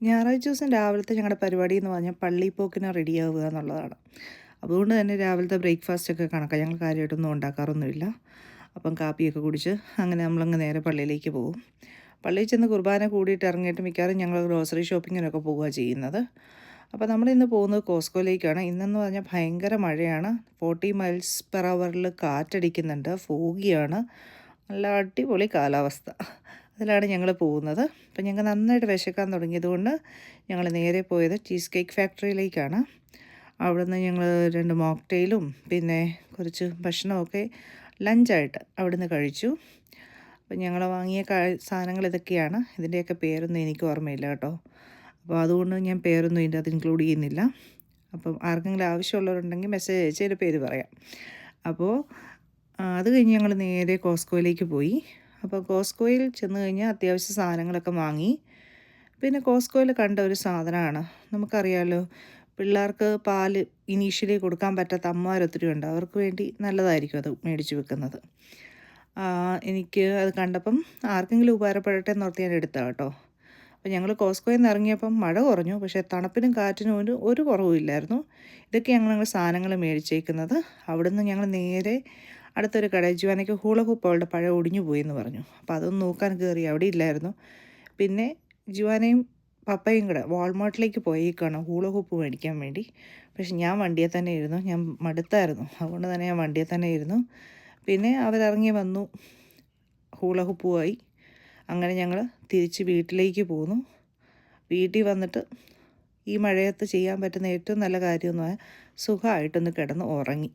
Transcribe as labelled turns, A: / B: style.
A: ഞായറാഴ്ച ദിവസം രാവിലത്തെ ഞങ്ങളുടെ പരിപാടി എന്ന് പറഞ്ഞാൽ പള്ളിപ്പോക്കിന് റെഡിയാവുക എന്നുള്ളതാണ്. അതുകൊണ്ട് തന്നെ രാവിലത്തെ ബ്രേക്ക്ഫാസ്റ്റ് ഒക്കെ കണക്കാണ് ഞങ്ങൾ കാര്യമായിട്ടൊന്നും ഉണ്ടാക്കാറൊന്നുമില്ല. അപ്പം കാപ്പിയൊക്കെ കുടിച്ച് അങ്ങനെ നമ്മളങ്ങ് നേരെ പള്ളിയിലേക്ക് പോകും. പള്ളിയിൽ ചെന്ന് കുർബാന കൂടിയിട്ട് ഇറങ്ങിയിട്ട് മിക്കവാറും ഞങ്ങൾ ഗ്രോസറി ഷോപ്പിങ്ങിനൊക്കെ പോവുക ചെയ്യുന്നത്. അപ്പോൾ നമ്മൾ ഇന്ന് പോകുന്നത് കോസ്കോയിലേക്കാണ്. ഇന്നെന്ന് പറഞ്ഞാൽ ഭയങ്കര മഴയാണ്. ഫോർട്ടി മൈൽസ് പെർ അവറിൽ കാറ്റടിക്കുന്നുണ്ട്. ഫോഗിയാണ് നല്ല അടിപൊളി കാലാവസ്ഥ. അതിലാണ് ഞങ്ങൾ പോകുന്നത്. അപ്പം ഞങ്ങൾ നന്നായിട്ട് വിശക്കാൻ തുടങ്ങിയതുകൊണ്ട് ഞങ്ങൾ നേരെ പോയത് ചീസ് കേക്ക് ഫാക്ടറിയിലേക്കാണ്. അവിടുന്ന് ഞങ്ങൾ രണ്ട് മോക്ടെയിലും പിന്നെ കുറച്ച് ഭക്ഷണമൊക്കെ ലഞ്ചായിട്ട് അവിടുന്ന് കഴിച്ചു. അപ്പം ഞങ്ങൾ വാങ്ങിയ സാധനങ്ങൾ ഇതൊക്കെയാണ്. ഇതിന്റെയൊക്കെ പേരൊന്നും എനിക്ക് ഓർമ്മയില്ല കേട്ടോ. അപ്പോൾ അതുകൊണ്ട് ഞാൻ പേരൊന്നും ഇതിന്റെ അത് ഇൻക്ലൂഡ് ചെയ്യുന്നില്ല. അപ്പം ആർക്കെങ്കിലും ആവശ്യമുള്ളവരുണ്ടെങ്കിൽ മെസ്സേജ് അയച്ച് അതിന്റെ പേര് പറയാം. അപ്പോൾ അത് കഴിഞ്ഞ് ഞങ്ങൾ നേരെ കോസ്കോയിലേക്ക് പോയി. അപ്പോൾ കോസ്കോയിൽ ചെന്ന് കഴിഞ്ഞാൽ അത്യാവശ്യ സാധനങ്ങളൊക്കെ വാങ്ങി. പിന്നെ കോസ്കോയിൽ കണ്ട ഒരു സാധനമാണ്. നമുക്കറിയാമല്ലോ പിള്ളേർക്ക് പാൽ ഇനീഷ്യലി കൊടുക്കാൻ പറ്റാത്ത അമ്മമാരൊത്തിരി ഉണ്ട്. അവർക്ക് വേണ്ടി നല്ലതായിരിക്കും അത് മേടിച്ച് വെക്കുന്നത്. എനിക്ക് അത് കണ്ടപ്പം ആർക്കെങ്കിലും ഉപകാരപ്പെടട്ടെ എന്ന് ഓർത്ത് ഞാൻ എടുത്തതാണ് കേട്ടോ. അപ്പോൾ ഞങ്ങൾ കോസ്കോയിൽ നിന്ന് ഇറങ്ങിയപ്പം മഴ കുറഞ്ഞു. പക്ഷേ തണുപ്പിനും കാറ്റിനും ഒരു ഒരു കുറവുമില്ലായിരുന്നു. ഇതൊക്കെയാണ് ഞങ്ങൾ സാധനങ്ങൾ മേടിച്ചേക്കുന്നത്. അവിടുന്ന് ഞങ്ങൾ നേരെ അടുത്തൊരു കട ജുവാനയ്ക്ക് ഹൂളഹൂപ്പ് അവളുടെ പഴം ഒടിഞ്ഞു പോയി എന്ന് പറഞ്ഞു. അപ്പോൾ അതൊന്ന് നോക്കാൻ കയറി അവിടെ ഇല്ലായിരുന്നു. പിന്നെ ജുവാനയും പപ്പയും കൂടെ വാൾമാർട്ടിലേക്ക് പോയേക്കാണ് ഹൂളഹൂപ്പ് മേടിക്കാൻ വേണ്ടി. പക്ഷെ ഞാൻ വണ്ടിയെ തന്നെ ഇരുന്നു. ഞാൻ മടുത്തായിരുന്നു. അതുകൊണ്ട് തന്നെ ഞാൻ വണ്ടിയെ തന്നെ ഇരുന്നു. പിന്നെ അവരിറങ്ങി വന്നു. ഹൂളഹൂപ്പുമായി അങ്ങനെ ഞങ്ങൾ തിരിച്ച് വീട്ടിലേക്ക് പോന്നു. വീട്ടിൽ വന്നിട്ട് ഈ മഴയത്ത് ചെയ്യാൻ പറ്റുന്ന ഏറ്റവും നല്ല കാര്യമെന്ന് പറഞ്ഞാൽ സുഖമായിട്ടൊന്ന് കിടന്ന് ഉറങ്ങി.